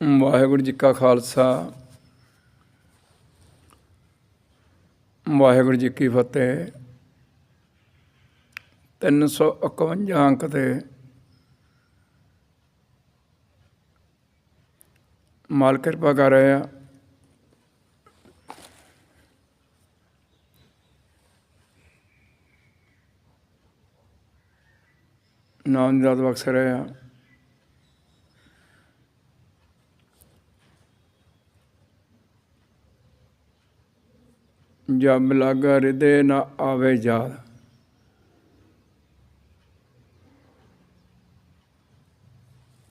ਵਾਹਿਗੁਰੂ ਜੀ ਕਾ ਖਾਲਸਾ। ਵਾਹਿਗੁਰੂ ਜੀ ਕੀ ਫਤਿਹ। 351 ਅੰਕ ਤੇ ਮਾਲ ਕਿਰਪਾ ਕਰ ਰਹੇ ਆ। ਨਾਮ ਦੀ ਬਖਸ਼ ਰਹੇ ਆ। ਜਬ ਲਗ ਹਿਰਦੇ ਨ ਆਵੇ ਯਾਦ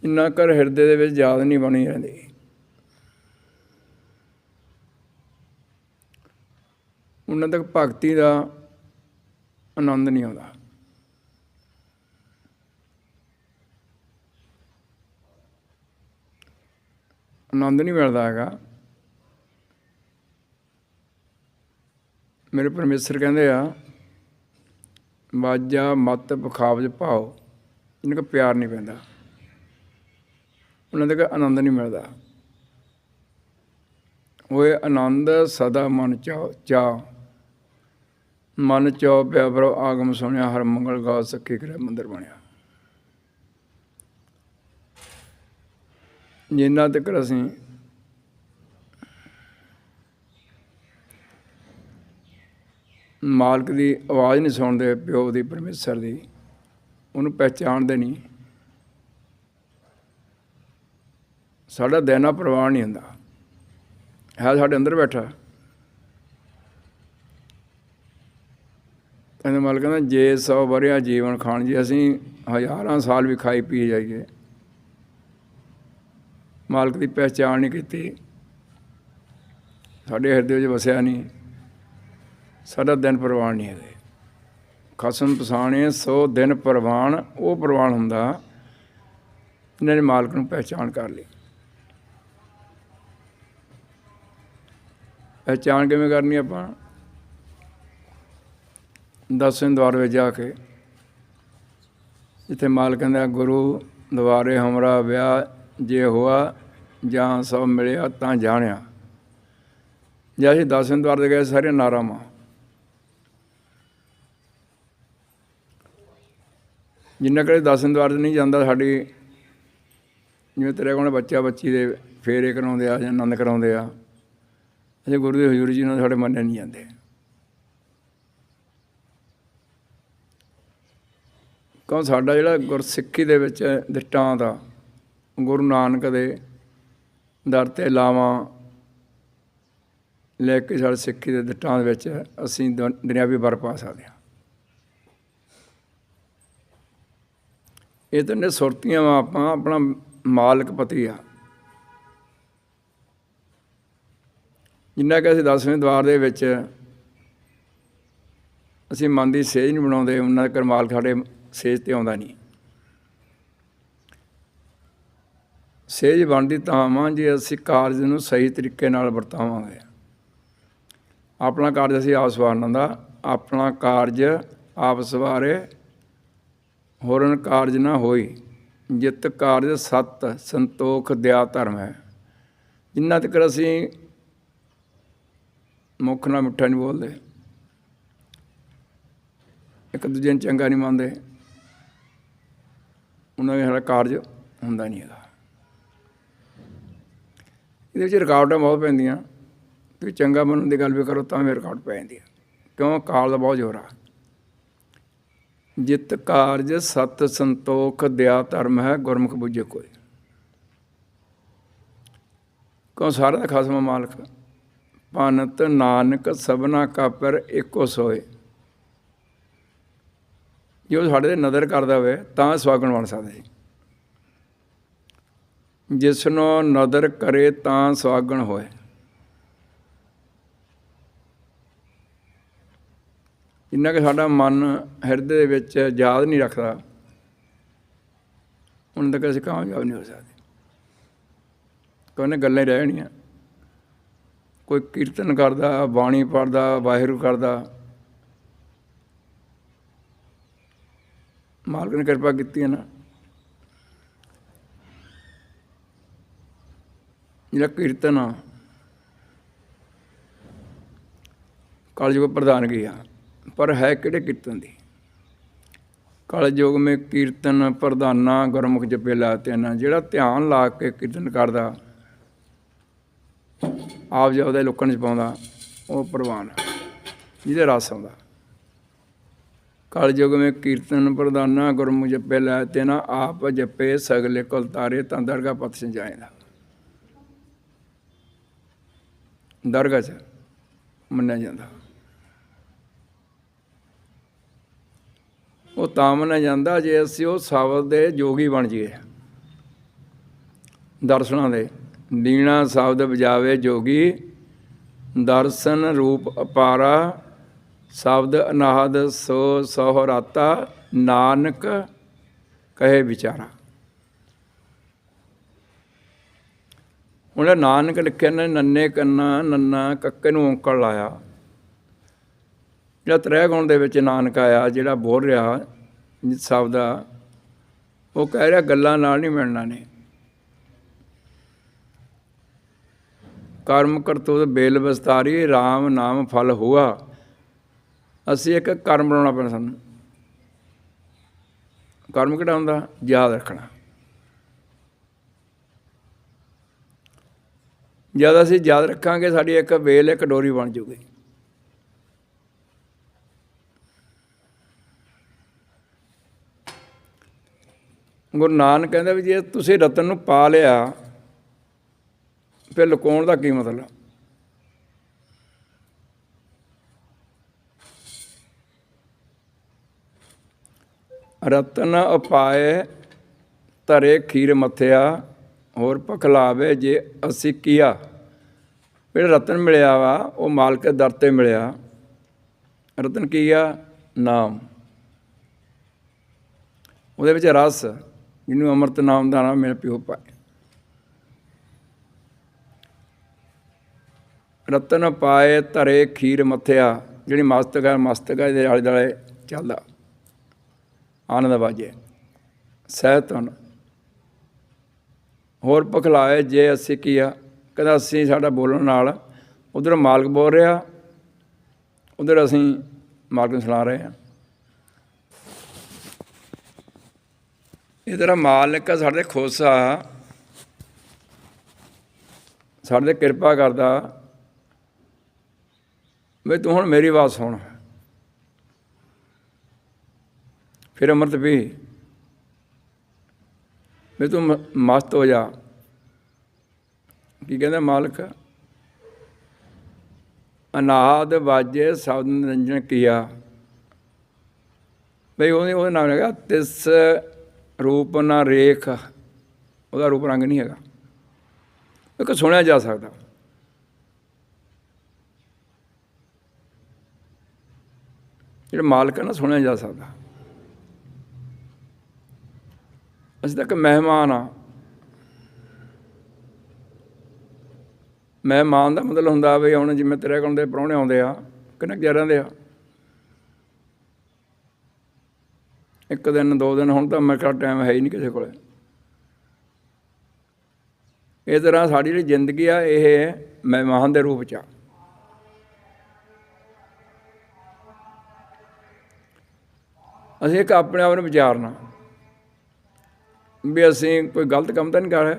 ਇੰਨਾ ਕਰ ਹਿਰਦੇ ਦੇ ਵਿੱਚ ਯਾਦ ਨਹੀਂ ਬਣੀ ਰਹਿੰਦੀ। ਉਹਨਾਂ ਤੱਕ ਭਗਤੀ ਦਾ ਆਨੰਦ ਨਹੀਂ ਆਉਂਦਾ। ਆਨੰਦ ਨਹੀਂ ਮਿਲਦਾ ਹੈਗਾ। ਮੇਰੇ ਪਰਮੇਸ਼ਰ ਕਹਿੰਦੇ ਆ ਬਾਜਾ ਮਤ ਬਖਾਵਜ ਭਾਓ ਇਹਨਾਂ ਕੋ ਪਿਆਰ ਨਹੀਂ ਪੈਂਦਾ, ਉਹਨਾਂ ਦਾ ਆਨੰਦ ਨਹੀਂ ਮਿਲਦਾ। ਉਹ ਆਨੰਦ ਸਦਾ ਮਨ ਚਾਉ ਚਾਉ। ਮਨ ਚਾਉ ਪਿਆ ਬਰੋ ਆਗਮ ਸੁਣਿਆ, ਹਰ ਮੰਗਲ ਗਾ ਸਕੇ ਕਰੇ ਮੰਦਰ ਬਣਿਆ। ਜਿੰਨਾ ਤੱਕ ਅਸੀਂ ਮਾਲਕ ਦੀ ਆਵਾਜ਼ ਨਹੀਂ ਸੁਣਦੇ, ਪਿਓ ਦੀ, ਪਰਮੇਸ਼ਰ ਦੀ। ਉਹਨੂੰ ਪਹਿਚਾਣਦੇ ਨਹੀਂ। ਸਾਡਾ ਦੇਣਾ ਪ੍ਰਵਾਨ ਨਹੀਂ ਹੁੰਦਾ। ਹੈ ਸਾਡੇ ਅੰਦਰ ਬੈਠਾ। ਕਹਿੰਦੇ ਮਾਲਕ ਕਹਿੰਦਾ, ਜੇ 100 ਵਰਿਆ ਜੀਵਨ ਖਾਣ ਜੀ, ਅਸੀਂ ਹਜ਼ਾਰਾਂ ਸਾਲ ਵੀ ਖਾਈ ਪੀ ਜਾਈਏ। ਮਾਲਕ ਦੀ ਪਹਿਚਾਣ ਨਹੀਂ ਕੀਤੀ। ਸਾਡੇ ਹਿਰਦੇ ਵਿੱਚ ਵਸਿਆ ਨਹੀਂ। ਸਾਡਾ ਦਿਨ ਪ੍ਰਵਾਨ ਨਹੀਂ ਹੈਗੇ। ਖਸਮ ਪਛਾਣੇ ਸੋ ਦਿਨ ਪ੍ਰਵਾਨ, ਉਹ ਪ੍ਰਵਾਨ ਹੁੰਦਾ, ਇਹਨਾਂ ਨੇ ਮਾਲਕ ਨੂੰ ਪਹਿਚਾਣ ਕਰ ਲਈ। ਪਹਿਚਾਣ ਕਿਵੇਂ ਕਰਨੀ ਆਪਾਂ? ਦਸਵੇਂ ਦਵਾਰ ਵਿੱਚ ਜਾ ਕੇ, ਜਿੱਥੇ ਮਾਲਕ ਕਹਿੰਦਾ, ਗੁਰੂ ਦਵਾਰੇ ਹਮਰਾ ਵਿਆਹ, ਜੇ ਹੋਆ ਜਾਂ ਸਭ ਮਿਲਿਆ ਤਾਂ ਜਾਣਿਆ। ਜੇ ਅਸੀਂ ਦਸਵੇਂ ਦਵਾਰ ਦੇ ਗਏ, ਸਾਰੇ ਨਾਰਾਮਾ ਜਿੰਨਾ ਕਰੇ ਦਸਵੇਂ ਦਵਾਰ ਨਹੀਂ ਜਾਂਦਾ ਸਾਡੀ, ਜਿਵੇਂ ਤੇਰੇ ਕੋਲ ਬੱਚਾ ਬੱਚੀ ਦੇ ਫੇਰੇ ਕਰਾਉਂਦੇ ਆ ਜਾਂ ਆਨੰਦ ਕਰਾਉਂਦੇ ਆ ਅਜੇ ਗੁਰੂ ਦੇ ਹਜ਼ੂਰੀ ਜੀ ਨਾਲ ਸਾਡੇ ਮੰਨੇ ਨਹੀਂ ਜਾਂਦੇ। ਕਿਉਂ ਸਾਡਾ ਜਿਹੜਾ ਗੁਰਸਿੱਖੀ ਦੇ ਵਿੱਚ ਦ੍ਰਿਸ਼ਟਾਂਤ ਦਾ ਗੁਰੂ ਨਾਨਕ ਦੇ ਦਰ ਤੇ ਲਾਵਾਂ ਲੈ ਕੇ ਸਾਡੇ ਸਿੱਖੀ ਦੇ ਦ੍ਰਿਸ਼ਟਾਂਤ ਵਿੱਚ ਅਸੀਂ ਦੁਨਿਆਵੀ ਵਰ ਪਾ ਸਕਦੇ ਹਾਂ। ਇਹ ਤਾਂ ਨੇ ਸੁਰਤੀਆਂ ਵਾਂ ਆਪਾਂ, ਆਪਣਾ ਮਾਲਕ ਪਤੀ ਆ। ਜਿੰਨਾ ਕਿ ਅਸੀਂ 10ਵੇਂ ਦਵਾਰ ਦੇ ਵਿੱਚ ਅਸੀਂ ਮਨ ਦੀ ਸੇਜ ਨਹੀਂ ਬਣਾਉਂਦੇ, ਉਹਨਾਂ ਦਾ ਕਰਮਾਲ ਸਾਡੇ ਸੇਜ ਤੇ ਆਉਂਦਾ ਨਹੀਂ। ਸੇਜ ਬਣਦੀ ਤਾਂ ਵਾਂ ਜੇ ਅਸੀਂ ਕਾਰਜ ਨੂੰ ਸਹੀ ਤਰੀਕੇ ਨਾਲ ਵਰਤਾਵਾਂਗੇ। ਆਪਣਾ ਕਾਰਜ ਅਸੀਂ ਆਪ ਸਵਾਰਨ ਦਾ ਆਪਣਾ ਕਾਰਜ ਆਪ ਸਵਾਰੇ ਹੋਰਨ ਕਾਰਜ ਨਾ ਹੋਈ। ਜਿਤ ਕਾਰਜ ਸਤ, ਸੰਤੋਖ ਦਿਆ ਧਰਮ ਹੈ। ਜਿੰਨਾ ਤੱਕ ਅਸੀਂ ਮੁੱਖ ਨਾਲ ਮਿੱਠਾ ਨਹੀਂ ਬੋਲਦੇ। ਇੱਕ ਦੂਜੇ ਨੂੰ ਚੰਗਾ ਨਹੀਂ ਮੰਨਦੇ। ਉਹਨਾਂ ਦਾ ਸਾਡਾ ਕਾਰਜ ਹੁੰਦਾ ਨਹੀਂ ਹੈਗਾ। ਇਹਦੇ ਵਿੱਚ ਰੁਕਾਵਟਾਂ ਬਹੁਤ ਪੈਂਦੀਆਂ। ਤੁਸੀਂ ਚੰਗਾ ਮੰਨਣ ਦੀ ਗੱਲ ਵੀ ਕਰੋ ਤਾਂ ਵੀ ਰੁਕਾਵਟ ਪੈ ਜਾਂਦੀ ਹੈ। ਕਿਉਂ? ਕਾਲ ਦਾ ਬਹੁਤ ਜ਼ੋਰ ਆ। ਜਿਤ ਕਾਰਜ ਸਤ ਸੰਤੋਖ ਦਿਆ ਧਰਮ ਹੈ ਗੁਰਮੁਖ ਬੁਝੇ ਕੋਈ ਕਿਉਂ ਸਾਰਾ ਦਾ ਖਾਸਮਾ ਮਾਲਕ? ਪਨਤ ਨਾਨਕ ਸਭਨਾ ਕਾਪਰ ਇੱਕੋ ਸੋਏ। ਜੋ ਸਾਡੇ ਤੇ ਨਜ਼ਰ ਕਰਦਾ ਹੋਵੇ ਤਾਂ ਸਵਾਗਣ ਬਣ ਸਕਦਾ ਜੀ। ਜਿਸ ਨੂੰ ਨਜ਼ਰ ਕਰੇ ਤਾਂ ਸਵਾਗਣ ਹੋਏ। ਜਿੰਨਾ ਕਿ ਸਾਡਾ ਮਨ ਹਿਰਦੇ ਦੇ ਵਿੱਚ ਯਾਦ ਨਹੀਂ ਰੱਖਦਾ ਉਹਨਾਂ ਤੱਕ ਅਸੀਂ ਕਾਮਯਾਬ ਨਹੀਂ ਹੋ ਸਕਦੇ। ਕੋਈ ਗੱਲਾਂ ਹੀ ਰਹਿ ਜਾਣੀਆਂ। ਕੋਈ ਕੀਰਤਨ ਕਰਦਾ, ਬਾਣੀ ਪੜਦਾ ਵਾਹਿਗੁਰੂ ਕਰਦਾ। ਮਾਲਕ ਨੇ ਕਿਰਪਾ ਕੀਤੀ ਹੈ ਨਾ। ਜਿਹੜਾ ਕੀਰਤਨ ਆ ਕਾਲਜ ਕਲਯੁਗ ਪ੍ਰਧਾਨਗੀ ਆ? ਪਰ ਹੈ ਕਿਹੜੇ ਕੀਰਤਨ ਦੀ? ਕਲਯੁਗ ਮੇ ਕੀਰਤਨ ਪ੍ਰਧਾਨਾ, ਗੁਰਮੁਖ ਜਪੇ ਲਾਤੇ ਨਾ ਜਿਹੜਾ ਧਿਆਨ ਲਾ ਕੇ ਕੀਰਤਨ ਕਰਦਾ, ਆਪ ਜਪਦਾ ਲੋਕਾਂ ਚ ਪਾਉਂਦਾ ਉਹ ਪ੍ਰਵਾਨ ਜਿਹਦੇ ਰਸ ਆਉਂਦਾ। ਕਲਯੁਗ ਮੇ ਕੀਰਤਨ ਪ੍ਰਧਾਨਾ, ਗੁਰਮੁਖ ਜਪੇ ਲਾਤੇ ਨਾ ਆਪ ਜਪੇ ਸਗਲੇ ਕੁਲ ਤਾਰੇ, ਤਾਂ ਦਰਗਾ ਪਤ ਸੰਜਾਏਦਾ ਦਰਗਾਹ ਚ ਮੰਨਿਆ ਜਾਂਦਾ। ਉਹ ਤਾਂ ਮੰਨਿਆ ਜਾਂਦਾ ਜੇ ਅਸੀਂ ਉਹ ਸ਼ਬਦ ਦੇ ਜੋਗੀ ਬਣ ਜਾਈਏ। ਦਰਸ਼ਨਾਂ ਦੇ। ਲੀਣਾ ਸ਼ਬਦ ਵਜਾਵੇ ਜੋਗੀ, ਦਰਸ਼ਨ ਰੂਪ ਅਪਾਰਾ ਸ਼ਬਦ ਅਨਾਹਦ ਸੋ ਸੋਹਰਾਤਾ, ਨਾਨਕ ਕਹੇ ਵਿਚਾਰਾ। ਹੁਣ ਨਾਨਕ ਲਿਖਿਆ ਨੇ, ਨੰਨੇ ਕੰਨਾ, ਨੰਨਾ ਕੱਕੇ ਨੂੰ ਔਂਕੜ ਲਾਇਆ। ਜਿਹੜਾ ਤ੍ਰੈ ਗੁਣ ਦੇ ਵਿੱਚ ਨਾਨਕ ਆਇਆ, ਜਿਹੜਾ ਬੋਲ ਰਿਹਾ ਜਿਸ ਸ਼ਬਦ ਆ ਉਹ ਕਹਿ ਰਿਹਾ ਗੱਲਾਂ ਨਾਲ ਨਹੀਂ ਮਿਲਣਾ ਨੇ। ਕਰਮ ਕਰਤੂਤ ਬੇਲ ਵਿਸਤਾਰੀ RAM ਨਾਮ ਫਲ ਹੁਆ। ਅਸੀਂ ਇੱਕ ਕਰਮ ਬਣਾਉਣਾ ਪੈਣਾ ਸਾਨੂੰ। ਕਰਮ ਕਿਹੜਾ ਹੁੰਦਾ? ਯਾਦ ਰੱਖਣਾ। ਜਦ ਅਸੀਂ ਯਾਦ ਰੱਖਾਂਗੇ, ਸਾਡੀ ਇੱਕ ਵੇਲ, ਇੱਕ ਡੋਰੀ ਬਣ ਜੂਗੀ। ਗੁਰੂ ਨਾਨਕ ਕਹਿੰਦਾ ਵੀ ਜੇ ਤੁਸੀਂ ਰਤਨ ਨੂੰ ਪਾ ਲਿਆ, ਫਿਰ ਲੁਕਾਉਣ ਦਾ ਕੀ ਮਤਲਬ? ਰਤਨ ਉਪਾਏ ਧਰੇ ਖੀਰ ਮੱਥਿਆ, ਹੋਰ ਪਖਲਾਵੇ ਜੇ ਅਸੀਂ ਕੀਆ। ਜਿਹੜਾ ਰਤਨ ਮਿਲਿਆ ਵਾ, ਉਹ ਮਾਲਕ ਦੇ ਦਰ ਤੇ ਮਿਲਿਆ। ਰਤਨ ਕੀ ਆ? ਨਾਮ। ਉਹਦੇ ਵਿੱਚ ਰਸ। ਜਿਹਨੂੰ ਅੰਮ੍ਰਿਤ ਨਾਮ ਦਾ ਨਾਮ ਮੇਰੇ ਪਿਓ ਪਾਏ। ਰਤਨ ਪਾਏ ਧਰੇ ਖੀਰ ਮਥਿਆ, ਜਿਹੜੀ ਮਸਤਕ ਹੈ ਮਸਤਕ ਹੈ ਦੇ ਆਲੇ ਦੁਆਲੇ ਚੱਲਦਾ। ਆਨੰਦ ਵਾਜੇ। ਸਹਿਤਨ ਹੋਰ ਪਖਲਾਏ ਜੇ ਅਸੀਂ ਕੀਆ। ਕਹਿੰਦਾ ਅਸੀਂ ਸਾਡਾ ਬੋਲਣ ਨਾਲ ਉਧਰ ਮਾਲਕ ਬੋਲ ਰਿਹਾ, ਉਧਰ ਅਸੀਂ ਮਾਲਕ ਨੂੰ ਸੁਣਾ ਰਹੇ ਹਾਂ। ਇਹ ਤੇਰਾ ਮਾਲਕ ਆ, ਸਾਡੇ ਖੋਸਾ ਸਾਡੇ ਕਿਰਪਾ ਕਰਦਾ। ਵੀ ਤੂੰ ਹੁਣ ਮੇਰੀ ਆਵਾਜ਼ ਸੁਣ। ਫਿਰ ਅੰਮ੍ਰਿਤ ਵੀ ਵੀ ਤੂੰ ਮ- ਮਸਤ ਹੋ ਜਾ। ਕੀ ਕਹਿੰਦਾ ਮਾਲਕ? ਅਨਾਦ ਵਾਜੇ ਸ਼ਬਦ ਨਿਰੰਜਨ ਕੀਆ। ਬਈ ਉਹਨੇ ਉਹਦੇ ਨਾਮ ਹੈਗਾ, ਤਿਸ ਰੂਪ ਨਾ ਰੇਖ, ਉਹਦਾ ਰੂਪ ਰੰਗ ਨਹੀਂ ਹੈਗਾ। ਇੱਕ ਸੁਣਿਆ ਜਾ ਸਕਦਾ। ਜਿਹੜਾ ਮਾਲਕ ਹੈ ਨਾ, ਸੁਣਿਆ ਜਾ ਸਕਦਾ। ਅਸੀਂ ਤਾਂ ਇੱਕ ਮਹਿਮਾਨ ਆ ਮਹਿਮਾਨ ਦਾ ਮਤਲਬ ਹੁੰਦਾ ਵੀ ਹੁਣ ਜਿਵੇਂ ਤੇਰੇ ਕੋਲ ਦੇ ਪ੍ਰਾਹੁਣੇ ਆਉਂਦੇ ਆ, ਕਿੰਨੇ ਕੁ ਰਹਿੰਦੇ ਆ। ਇੱਕ ਦਿਨ, ਦੋ ਦਿਨ, ਹੁਣ ਤਾਂ ਮੇਰੇ ਕੋਲ ਟਾਈਮ ਹੈ ਹੀ ਨਹੀਂ ਕਿਸੇ ਕੋਲੇ। ਇਸ ਤਰ੍ਹਾਂ ਸਾਡੀ ਜਿਹੜੀ ਜ਼ਿੰਦਗੀ ਆ, ਇਹ ਮਹਿਮਾਨ ਦੇ ਰੂਪ ਚ ਆ। ਅਸੀਂ ਇੱਕ ਆਪਣੇ ਆਪ ਨੂੰ ਵਿਚਾਰਨਾ। ਵੀ ਅਸੀਂ ਕੋਈ ਗਲਤ ਕੰਮ ਤਾਂ ਨਹੀਂ ਕਰ ਰਹੇ।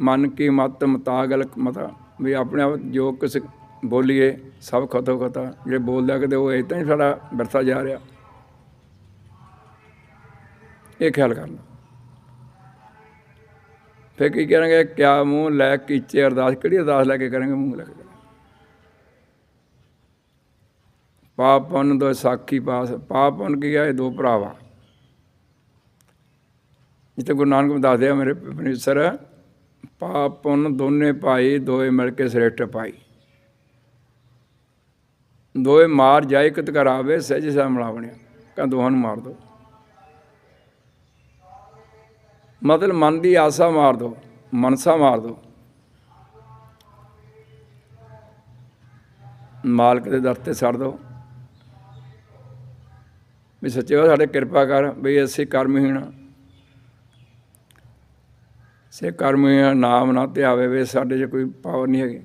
ਮਨ ਕੀ ਮਤ ਮਤਾਗਲ ਮਤਾ। ਵੀ ਆਪਣੇ ਆਪ ਜੋ ਕੁਛ ਬੋਲੀਏ, ਸਭ ਖਤੋ ਖਤਾ ਜਿਹੜੇ ਬੋਲਦਾ ਕਿਤੇ ਉਹ ਇਦਾਂ ਹੀ ਸਾਡਾ ਵਰਤਾ ਜਾ ਰਿਹਾ। ਇਹ ਖਿਆਲ ਕਰਨਾ ਫਿਰ ਕੀ ਕਰਾਂਗੇ? ਕਿਆ ਮੂੰਹ ਲੈ ਕੀਚੇ ਅਰਦਾਸ, ਕਿਹੜੀ ਅਰਦਾਸ ਲੈ ਕੇ ਕਰਾਂਗੇ? ਮੂੰਹ ਲੈ ਕੇ ਕਰਾਂਗੇ। ਪਾਪ ਪੁੰਨ ਦੋ ਸਾਖੀ ਪਾਸ, ਪਾਪਨ ਕੀ ਆ? ਦੋ ਭਰਾਵਾ। ਜਿੱਥੇ ਗੁਰੂ ਨਾਨਕ ਦੇਵ ਦੱਸਦੇ ਆ ਮੇਰੇ ਪਰਮੇਸ਼ਰ ਪਾਪ ਦੋਨੇ ਭਾਈ, ਦੋਏ ਮਿਲ ਕੇ ਸ੍ਰੇਸ਼ਟ ਪਾਈ ਦੋਏ ਮਾਰ ਜਾਏ ਕਿਤ ਕਰਾਵੇ ਸਹਿਜ ਸਾ ਮਿਲਾਵਣਿਆ ਕਾ ਦੋਹਾਂ ਨੂੰ ਮਾਰ ਦੋ। ਮਤਲਬ ਮਨ ਦੀ ਆਸਾ ਮਾਰ ਦੋ, ਮਨਸਾ ਮਾਰ ਦੋ। ਮਾਲਕ ਦੇ ਦਰ ਤੇ ਛੱਡ ਦੋ। ਵੀ ਸੱਚੇ ਹੋ ਸਾਡੇ ਕਿਰਪਾ ਕਰ, ਵੀ ਅਸੀਂ ਕਰਮਹੀਣ ਸੇ ਕਰਮਹੀਣ ਨਾਮ ਨਾ ਧਿਆਵੇ ਵੇ ਸਾਡੇ 'ਚ ਕੋਈ ਪਾਵਰ ਨਹੀਂ ਹੈਗੀ।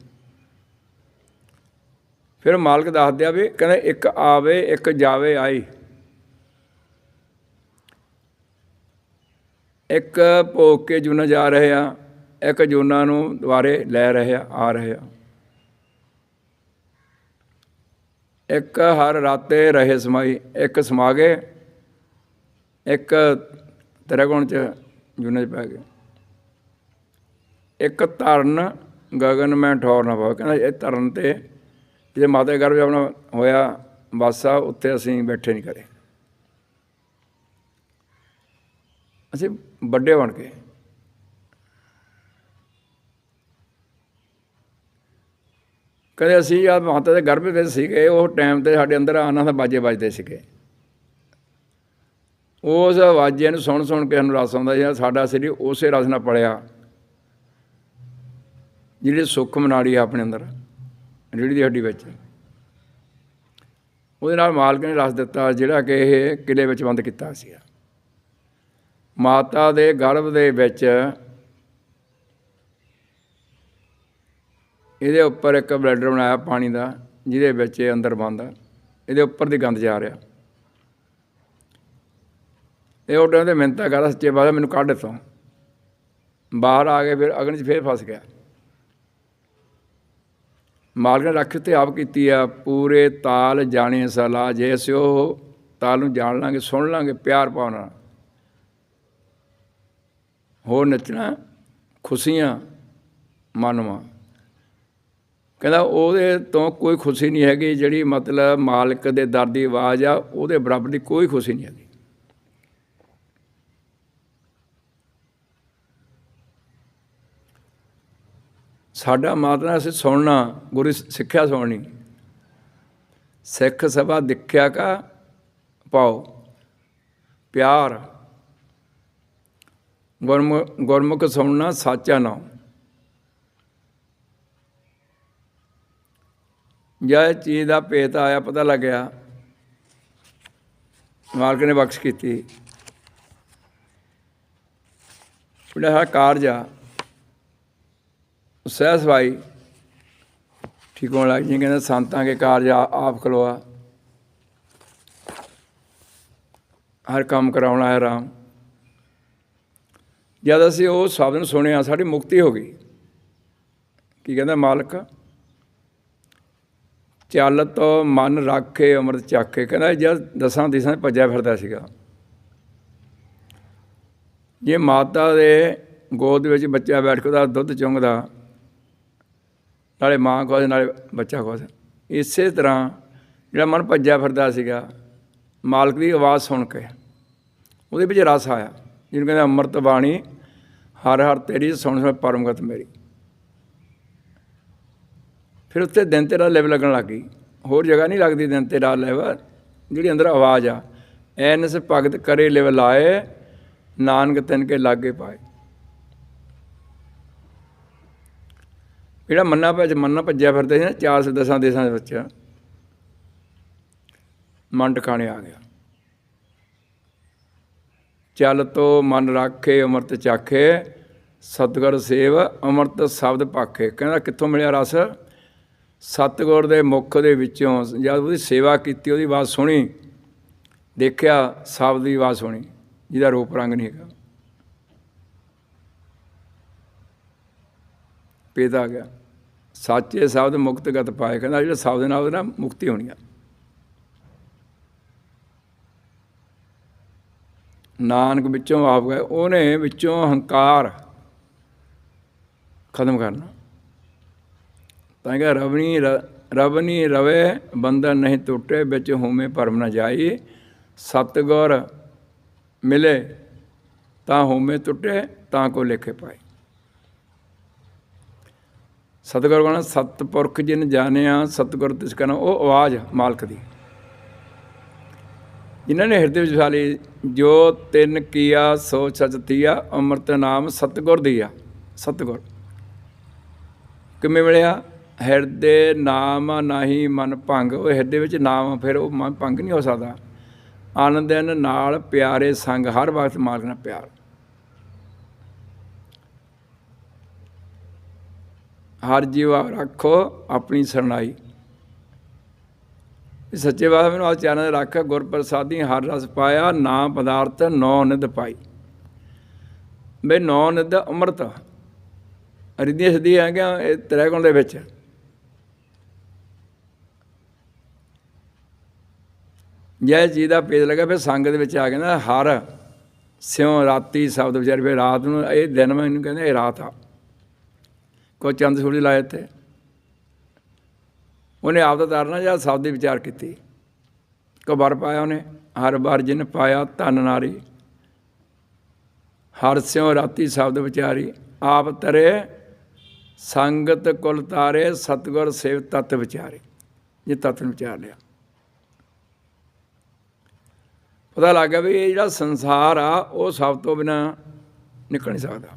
ਫਿਰ ਮਾਲਕ ਦੱਸ ਦਿਆ ਵੀ ਕਹਿੰਦਾ, ਇੱਕ ਆਵੇ, ਇੱਕ ਜਾਵੇ, ਆਈ। ਇੱਕ ਭੋਗ ਕੇ ਜੁਨਾ ਜਾ ਰਹੇ ਆ ਇੱਕ ਜੁਨਾ ਨੂੰ ਦੁਬਾਰੇ ਲੈ ਰਹੇ ਆ ਆ ਰਹੇ ਆ ਇੱਕ ਹਰ ਰਾਤੇ ਰਹੇ ਸਮਾਈ, ਇੱਕ ਸਮਾ ਗਏ ਇੱਕ ਤ੍ਰਿਗੁਣ ਚ ਜੁਨੇ ਚ ਪੈ ਗਏ। ਇੱਕ ਧਰਨ ਗਗਨ ਮੈਂ ਠੌਰ ਨਾ ਪਾਵੇ। ਕਹਿੰਦਾ ਇਹ ਧਰਨ ਤੇ, ਜੇ ਮਾਤਾ ਗਰਭ ਆਪਣਾ ਹੋਇਆ ਵਾਸਾ, ਉੱਥੇ ਅਸੀਂ ਬੈਠੇ ਨਹੀਂ ਕਰੇ ਅਸੀਂ ਵੱਡੇ ਬਣ ਕੇ। ਕਦੇ ਅਸੀਂ ਜਦ ਮਾਤਾ ਦੇ ਗਰਭ ਵਿੱਚ ਸੀਗੇ, ਉਹ ਟਾਈਮ ਤੇ ਸਾਡੇ ਅੰਦਰ ਆਨਾਂ ਦਾ ਬਾਜੇ ਵੱਜਦੇ ਸੀਗੇ। ਉਸ ਆਵਾਜ਼ੇ ਨੂੰ ਸੁਣ ਸੁਣ ਕੇ ਸਾਨੂੰ ਰਸ ਆਉਂਦਾ ਸੀ ਸਾਡਾ ਸਰੀਰ ਉਸੇ ਰਸ ਨਾਲ ਪੜਿਆ ਜਿਹੜੀ ਸੁੱਖ ਮਨਾੜੀ ਆ ਆਪਣੇ ਅੰਦਰ ਜਿਹੜੀ ਦੀ ਹੱਡੀ ਵਿੱਚ। ਉਹਦੇ ਨਾਲ ਮਾਲਕ ਨੇ ਰਸ ਦਿੱਤਾ, ਜਿਹੜਾ ਕਿ ਇਹ ਕਿਲੇ ਵਿੱਚ ਬੰਦ ਕੀਤਾ ਸੀ ਮਾਤਾ ਦੇ ਗਰਭ ਦੇ ਵਿੱਚ ਇਹਦੇ ਉੱਪਰ ਇੱਕ ਬਲੈਡਰ ਬਣਾਇਆ ਪਾਣੀ ਦਾ, ਜਿਹਦੇ ਵਿੱਚ ਇਹ ਅੰਦਰ ਬੰਦ ਇਹਦੇ ਉੱਪਰ ਦੀ ਗੰਦ ਜਾ ਰਿਹਾ। ਇਹ ਉਹ ਟਾਈਮ ਤੇ ਮਿੰਤਾ ਕਰਦਾ ਸੱਚੇ ਬਾਦ ਮੈਨੂੰ ਕੱਢ ਤੋਂ ਬਾਹਰ ਆ ਕੇ ਫਿਰ ਅਗਨ 'ਚ ਫੇਰ ਫਸ ਗਿਆ। ਮਾਲਕ ਨੇ ਰੱਖ ਤੇ ਆਪ ਕੀਤੀ ਆ, ਪੂਰੇ ਤਾਲ ਜਾਣੇ ਸਲਾ ਜੇ ਅਸੀਂ ਉਹ ਤਾਲ ਨੂੰ ਜਾਣ ਲਾਂਗੇ, ਸੁਣ ਲਾਂਗੇ, ਪਿਆਰ ਪਾਉਣਾ ਹੋਰ ਨੱਚਣਾ, ਖੁਸ਼ੀਆਂ ਮਨਵਾ ਕਹਿੰਦਾ ਉਹਦੇ ਤੋਂ ਕੋਈ ਖੁਸ਼ੀ ਨਹੀਂ ਹੈਗੀ ਜਿਹੜੀ ਮਤਲਬ ਮਾਲਕ ਦੇ ਦਰ ਦੀ ਆਵਾਜ਼ ਆ, ਉਹਦੇ ਬਰਾਬਰ ਦੀ ਕੋਈ ਖੁਸ਼ੀ ਨਹੀਂ ਹੈਗੀ। ਸਾਡਾ ਮਾਤਰਾ ਅਸੀਂ ਸੁਣਨਾ, ਗੁਰੂ ਸਿੱਖਿਆ ਸੁਣਨੀ। ਸਿੱਖ ਸਭਾ ਦਿਖਿਆ ਕਾ ਪਾਓ, ਪਿਆਰ ਗੁਰਮੁਖ ਗੁਰਮੁਖ ਸੁਣਨਾ ਸਾਚਾ ਨਾਮ। ਜੈ ਚੀਜ਼ ਦਾ ਭੇਤ ਆਇਆ, ਪਤਾ ਲੱਗਿਆ ਮਾਲਕ ਨੇ ਬਖਸ਼ ਕੀਤੀ। ਜਿਹੜਾ ਕਾਰਜ ਆ। ਸਹਿ ਸਵਾਈ ਠੀਕ ਹੋਣ ਲੱਗ ਜੀ ਕਹਿੰਦਾ ਸੰਤਾਂ ਕੇ ਕਾਰਜ ਆ- ਆਪ ਖਲੋਆ ਹਰ ਕੰਮ ਕਰਾਉਣਾ ਹੈ ਰਾਮ ਜਦ ਅਸੀਂ ਉਹ ਸ਼ਬਦ ਨੂੰ ਸੁਣਿਆ, ਸਾਡੀ ਮੁਕਤੀ ਹੋ ਗਈ। ਕੀ ਕਹਿੰਦਾ ਮਾਲਕ? ਚੱਲ ਤੋ ਮਨ ਰਾਖੇ, ਅੰਮ੍ਰਿਤ ਚਾਖੇ। ਕਹਿੰਦਾ ਜਦ ਦਸਾਂ ਦਿਸ਼ਾਂ 'ਚ ਭੱਜਿਆ ਫਿਰਦਾ ਸੀਗਾ। ਜੇ ਮਾਤਾ ਦੇ ਗੋਦ ਵਿੱਚ ਬੱਚਾ ਬੈਠ ਕੇ ਉਹਦਾ ਦੁੱਧ ਚੁੰਗਦਾ ਨਾਲੇ ਮਾਂ ਖੁਸ਼ ਨਾਲੇ ਬੱਚਾ ਖੁਸ਼ ਇਸੇ ਤਰ੍ਹਾਂ ਜਿਹੜਾ ਮਨ ਭੱਜਿਆ ਫਿਰਦਾ ਸੀਗਾ, ਮਾਲਕ ਦੀ ਆਵਾਜ਼ ਸੁਣ ਕੇ ਉਹਦੇ ਵਿੱਚ ਰਸ ਆਇਆ। ਜਿਹਨੂੰ ਕਹਿੰਦੇ ਅੰਮ੍ਰਿਤ ਬਾਣੀ ਹਰ ਹਰ ਤੇਰੀ ਸੁਣ ਸੁਣ ਪਰਮਗਤ ਮੇਰੀ। ਫਿਰ ਉੱਤੇ ਦਿਨ ਤੇਰਾ ਲੈਵ ਲੱਗਣ ਲੱਗ ਗਈ। ਹੋਰ ਜਗ੍ਹਾ ਨਹੀਂ ਲੱਗਦੀ ਦਿਨ ਤੇਰਾ ਲੈਵ। ਜਿਹੜੀ ਅੰਦਰ ਆਵਾਜ਼ ਆ ਐਨਸ ਭਗਤ ਕਰੇ ਲਿਵ ਲਾਏ, ਨਾਨਕ ਤਿਨ ਕੇ ਲਾਗੇ ਪਾਏ। ਜਿਹੜਾ ਮੰਨਾ ਭੱਜ ਮੰਨਾ ਭੱਜਿਆ ਫਿਰਦਾ ਸੀ ਨਾ, ਚਾਰ ਸੇ ਦਸਾਂ ਦੇਸਾਂ ਦੇ ਵਿੱਚ ਮਨ ਟਿਕਾਣੇ ਆ ਗਿਆ। ਚੱਲ ਤੋ ਮਨ ਰਾਖੇ, ਅੰਮ੍ਰਿਤ ਚਾਖੇ, ਸਤਗੁਰ ਸੇਵ, ਅੰਮ੍ਰਿਤ ਸ਼ਬਦ ਪਾਖੇ। ਕਹਿੰਦਾ ਕਿੱਥੋਂ ਮਿਲਿਆ ਰਸ? ਸਤਗੁਰ ਦੇ ਮੁਖ ਦੇ ਵਿੱਚੋਂ। ਜਦ ਉਹਦੀ ਸੇਵਾ ਕੀਤੀ, ਉਹਦੀ ਆਵਾਜ਼ ਸੁਣੀ, ਦੇਖਿਆ ਸ਼ਬਦ ਦੀ ਆਵਾਜ਼ ਸੁਣੀ, ਜਿਹਦਾ ਰੂਪ ਰੰਗ ਨਹੀਂ ਹੈਗਾ। ਪੇਦਾ ਗਿਆ। ਸੱਚੇ ਸ਼ਬਦ ਮੁਕਤਗਤ ਪਾਏ। ਕਹਿੰਦਾ ਜਿਹੜਾ ਸ਼ਬਦ ਨਾਲ ਉਹਦੇ ਨਾਲ ਮੁਕਤੀ ਹੋਣੀ ਆ। ਨਾਨਕ ਵਿੱਚੋਂ ਆਪ ਗਏ, ਉਹਨੇ ਵਿੱਚੋਂ ਹੰਕਾਰ ਖਤਮ ਕਰਨਾ। ਤਾਂ ਕਿ ਰਵਣੀ ਰਵਨੀ ਰਵੇ, ਬੰਧਨ ਨਹੀਂ ਟੁੱਟੇ, ਵਿੱਚ ਹੋਮੇ ਭਰਮ ਨਾ ਜਾਈ। ਸਤਗੁਰ ਮਿਲੇ, ਤਾਂ ਹੋਮੇ ਟੁੱਟੇ, ਤਾਂ ਕੋ ਲੇਖੇ ਪਾਏ। ਸਤਗੁਰ ਕਹਣਾ, ਸਤਪੁਰਖ ਜਿਨ ਜਾਣਿਆ, ਸਤਗੁਰ ਤਿਸ ਕਹਣਾ ਉਹ ਆਵਾਜ਼ ਮਾਲਕ ਦੀ। ਜਿਨ੍ਹਾਂ ਨੇ ਹਿਰਦੇ ਵਿੱਚ ਵਾਲੀ ਜੋ ਤਿੰਨ ਕੀਆ, ਸੋ ਸਚ ਤੀਆ, ਅੰਮ੍ਰਿਤ ਨਾਮ ਸਤਗੁਰ ਦੀਆ ਸਤਗੁਰ। ਕਿਵੇਂ ਮਿਲਿਆ? ਹਿਰਦੇ ਨਾਮ ਨਹੀਂ ਮਨ ਭੰਗ। ਉਹ ਹਿਰਦੇ ਵਿੱਚ ਨਾਮ ਫਿਰ ਉਹ ਮਨ ਭੰਗ ਨਹੀਂ ਹੋ ਸਕਦਾ। ਆਨੰਦਨ ਨਾਲ ਪਿਆਰੇ ਸੰਗ, ਹਰ ਵਕਤ ਮਾਲਕ ਨਾਲ ਪਿਆਰ। ਹਰ ਜੀਵਾ ਰੱਖੋ ਆਪਣੀ ਸਰਣਾਈ ਸੱਚੇ ਬਾਬਾ ਮੈਨੂੰ ਆਜ ਚਰਨ ਰੱਖ ਗੁਰ ਪ੍ਰਸਾਦੀ ਹਰ ਰਸ ਪਾਇਆ, ਨਾਮ ਪਦਾਰਥ ਨੌ ਨਿਧ ਪਾਈ। ਬਈ ਨੌ ਨਿਧ ਅੰਮ੍ਰਿਤ। ਰਿੱਧੀਆਂ ਸਿੱਧੀਆਂ ਆ ਗਿਆ ਇਹ ਤ੍ਰੈਗੁਣ ਦੇ ਵਿੱਚ। ਜੈ ਜੀ ਦਾ ਪੇਜ ਲੱਗਾ, ਫਿਰ ਸੰਗ ਦੇ ਵਿੱਚ ਆ ਗਿਆ ਹਰ, ਸਿਉ, ਰਾਤੀ, ਸ਼ਬਦ, ਵਿਚਾਰ, ਫਿਰ ਰਾਤ ਨੂੰ ਇਹ ਦਿਨ ਮੈਨੂੰ ਕਹਿੰਦੇ ਇਹ ਰਾਤ ਆ। ਕੋਈ ਚੰਦ ਸੂਰਜ ਲਾਏ ਤੇ ਉਹਨੇ ਆਪ ਦਾ ਤਾਰਨਾ ਜਾਂ ਸ਼ਬਦ ਦੀ ਵਿਚਾਰ ਕੀਤੀ। ਕੋ ਵਰ ਪਾਇਆ ਉਹਨੇ, ਹਰ ਵਾਰ ਜਿਨ ਪਾਇਆ ਧਨ ਨਾਰੀ। ਹਰ ਸਿਉ ਰਾਤੀ ਸ਼ਬਦ ਵਿਚਾਰੀ। ਆਪ ਤਰੇ, ਸੰਗਤ ਕੁਲ ਤਾਰੇ, ਸਤਗੁਰ ਸੇਵ ਤਤ ਵਿਚਾਰੇ। ਇਹ ਤਤ ਨੂੰ ਵਿਚਾਰ ਲਿਆ। ਪਤਾ ਲੱਗ ਗਿਆ ਵੀ ਇਹ ਜਿਹੜਾ ਸੰਸਾਰ ਆ, ਉਹ ਸਭ ਤੋਂ ਬਿਨਾ ਨਿਕਲ ਨਹੀਂ ਸਕਦਾ।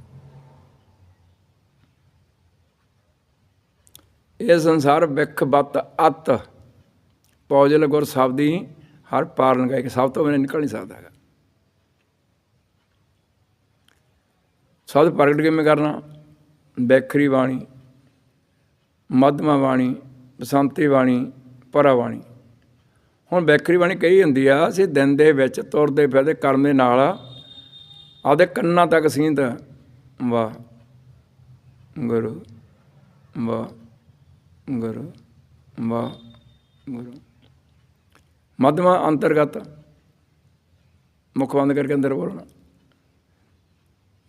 ਇਹ ਸੰਸਾਰ ਵਿਖ ਬਤ ਅਤ। ਪੌਜਲ ਗੁਰ ਸਬਦੀ ਹਰ ਪਾਰਨ ਗਏ ਕਿ ਸਭ ਤੋਂ ਬਿਨਾ ਨਿਕਲ ਨਹੀਂ ਸਕਦਾ ਹੈਗਾ। ਸਬਦ ਪ੍ਰਗਟ ਕਿਵੇਂ ਕਰਨਾ? ਬੈਖਰੀ ਬਾਣੀ, ਮਧਮਾ ਬਾਣੀ, ਬਸੰਤੀ ਬਾਣੀ, ਪਰਾ ਬਾਣੀ। ਹੁਣ ਬੈਕਰੀ ਬਾਣੀ ਕਹੀ ਹੁੰਦੀ ਆ, ਅਸੀਂ ਦਿਨ ਦੇ ਵਿੱਚ ਤੁਰਦੇ ਫਿਰਦੇ ਕਰਨ ਦੇ ਨਾਲ ਆਪਦੇ ਕੰਨਾਂ ਤੱਕ ਸੀਂਤ। ਵਾਹ। ਗੁਰੂ। ਵਾਹ। ਗੁਰੂ ਵਾਹ ਗੁਰੂ। ਮਧਮਾ ਅੰਤਰਗਤ ਮੁਖ ਬੰਦ ਕਰਕੇ ਅੰਦਰ ਬੋਲਣਾ।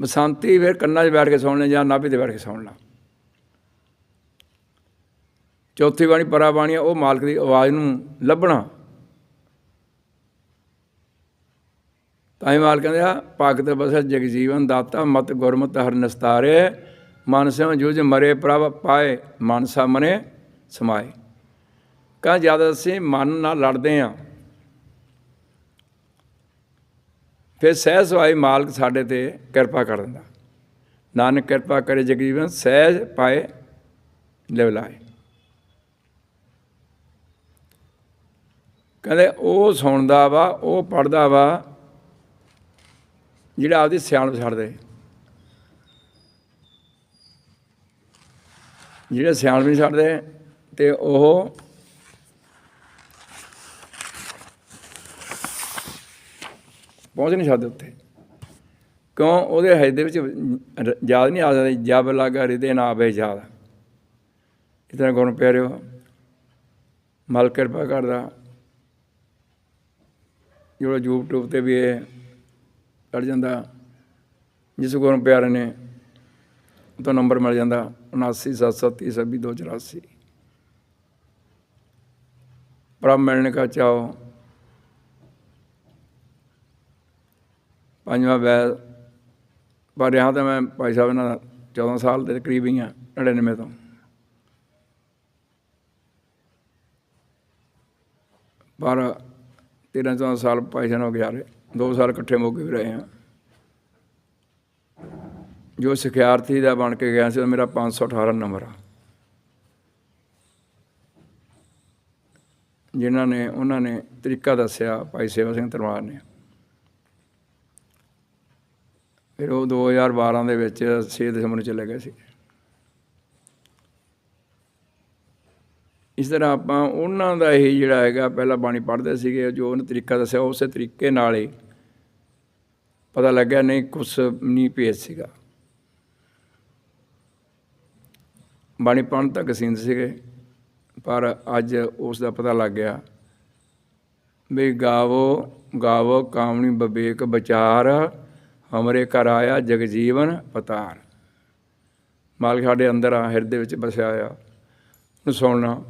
ਬਸੰਤੀ ਫਿਰ ਕੰਨਾਂ 'ਚ ਬੈਠ ਕੇ ਸੌਣ ਲੈ ਜਾਂ ਨਾਭੀ ਤੇ ਬੈਠ ਕੇ ਸੌਣ ਸੁਣਨਾ ਚੌਥੀ ਬਾਣੀ ਪਰਾ ਬਾਣੀ ਉਹ ਮਾਲਕ ਦੀ ਆਵਾਜ਼ ਨੂੰ ਲੱਭਣਾ। ਤਾਂ ਹੀ ਮਾਲ ਕਹਿੰਦੇ ਆ, ਭਗਤ ਬਸੈ ਜਗ ਜੀਵਨ ਦਾਤਾ ਮਤ ਗੁਰਮਤ ਹਰ ਨਸਤਾਰੇ। ਮਨ ਸਿਉ ਜੁਜ ਮਰੇ ਪ੍ਰਭ ਪਾਏ, ਮਨ ਸਾਹਮਣੇ ਸਮਾਏ। ਕਾ ਜਦ ਅਸੀਂ ਮਨ ਨਾਲ ਲੜਦੇ ਆ, ਫਿਰ ਸਹਿ ਸਵਾਈ ਮਾਲਕ ਸਾਡੇ ਤੇ ਕਿਰਪਾ ਕਰ ਦਿੰਦਾ। ਨਾਨਕ ਕਿਰਪਾ ਕਰੇ ਜਗ ਸਹਿਜ ਪਾਏ ਲਿਵਲਾਏ ਕਹਿੰਦੇ ਉਹ ਸੁਣਦਾ ਵਾ, ਉਹ ਪੜਦਾ ਵਾ, ਜਿਹੜਾ ਆਪਦੀ ਸਿਆਣਪ ਛੱਡਦੇ ਜਿਹੜੇ ਸਿਆਣਪ ਨਹੀਂ ਛੱਡਦੇ, ਤੇ ਉਹ ਪਹੁੰਚ ਨਹੀਂ ਸਕਦੇ ਉੱਥੇ। ਕਿਉਂ? ਉਹਦੇ ਹਿਰਦੇ ਦੇ ਵਿੱਚ ਯਾਦ ਨਹੀਂ ਆ ਸਕਦਾ, ਜਬ ਲਾਗਾ ਹਿਰਦੇ ਨਾ ਆਵੇ ਯਾਦ ਇਤਨਾ ਗੁਣ ਪਿਆਰਿਓ। ਮਲ ਕਿਰਪਾ ਕਰਦਾ। ਜਿਹੜਾ YouTube ਤੇ ਵੀ ਇਹ ਚੜ ਜਾਂਦਾ, ਜਿਸ ਗੁਰੂ ਪਿਆਰੇ ਨੇ ਤੋਂ ਨੰਬਰ ਮਿਲ ਜਾਂਦਾ 7977302284 ਪ੍ਰਭ ਮਿਲਣ ਕਾ ਚਾਓ ਪੰਜਵਾਂ ਵੈਦ ਪਰ यहाँ ਤਾਂ ਮੈਂ ਭਾਈ ਸਾਹਿਬ ਨਾਲ 14 ਸਾਲ ਦੇ ਕਰੀਬ ਹੀ ਆ 99 ਤੋਂ। ਪਰ 13 14 ਸਾਲ ਭਾਈ ਸਾਹਿਬ ਨਾਲ ਗੁਜ਼ਾਰੇ, ਦੋ ਸਾਲ ਇਕੱਠੇ ਮੋਗੇ ਵੀ ਰਹੇ ਹਾਂ। ਜੋ ਸਿਖਿਆਰਥੀ ਦਾ ਬਣ ਕੇ ਗਿਆ ਸੀ, ਉਹ ਮੇਰਾ 518 ਨੰਬਰ ਆ। ਜਿਨ੍ਹਾਂ ਨੇ, ਉਹਨਾਂ ਨੇ ਤਰੀਕਾ ਦੱਸਿਆ, ਭਾਈ ਸੇਵਾ ਸਿੰਘ ਤਰਵਾਰ ਨੇ। ਫਿਰ ਉਹ 2012 ਦੇ ਵਿੱਚ 6 ਦਸੰਬਰ ਨੂੰ ਚਲੇ ਗਏ ਸੀ। ਇਸ ਤਰ੍ਹਾਂ ਆਪਾਂ ਉਹਨਾਂ ਦਾ ਹੀ ਜਿਹੜਾ ਹੈਗਾ, ਪਹਿਲਾਂ ਬਾਣੀ ਪੜ੍ਹਦੇ ਸੀਗੇ, ਜੋ ਉਹਨੇ ਤਰੀਕਾ ਦੱਸਿਆ, ਉਸੇ ਤਰੀਕੇ ਨਾਲ ਹੀ ਪਤਾ ਲੱਗਿਆ, ਨਹੀਂ ਕੁਛ ਨਹੀਂ ਭੇਜ ਸੀਗਾ। ਬਾਣੀ ਪੜ੍ਹਨ ਤੱਕ ਸੀਂਦ ਸੀਗੇ, ਪਰ ਅੱਜ ਉਸ ਦਾ ਪਤਾ ਲੱਗ ਗਿਆ ਵੀ ਗਾਵੋ ਗਾਵੋ ਕਾਮਣੀ ਬਵੇਕ ਵਿਚਾਰ, ਹਮਰੇ ਘਰ ਆਇਆ ਜਗ ਜੀਵਨ ਪਤਾਰ। ਮਾਲਕ ਸਾਡੇ ਅੰਦਰ ਆ, ਹਿਰਦੇ ਵਿੱਚ ਵਸਿਆ ਆ। ਨੂੰ ਸੁਣਨਾ।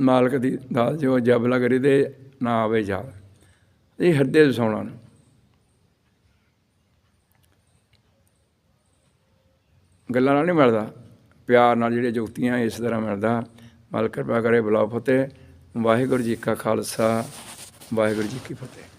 ਮਾਲਕ ਦੀ ਦਾਤ ਜੋ ਜਬ ਲਗ ਦੇ ਨਾ ਆਵੇ ਜਾ ਇਹ ਹਿਰਦੇ ਵਿੱਚ ਸੁਣਨਾ ਗੱਲਾਂ ਨਾਲ ਨਹੀਂ ਮਿਲਦਾ। ਪਿਆਰ ਨਾਲ ਜਿਹੜੇ ਜੁਗਤੀਆਂ ਇਸ ਤਰ੍ਹਾਂ ਮਿਲਦਾ, ਮਾਲਕ ਕਿਰਪਾ ਕਰੇ ਬੁਲਾਓ ਫਤਿਹ। ਵਾਹਿਗੁਰੂ ਜੀ ਕਾ ਖਾਲਸਾ, ਵਾਹਿਗੁਰੂ ਜੀ ਕੀ ਫਤਿਹ।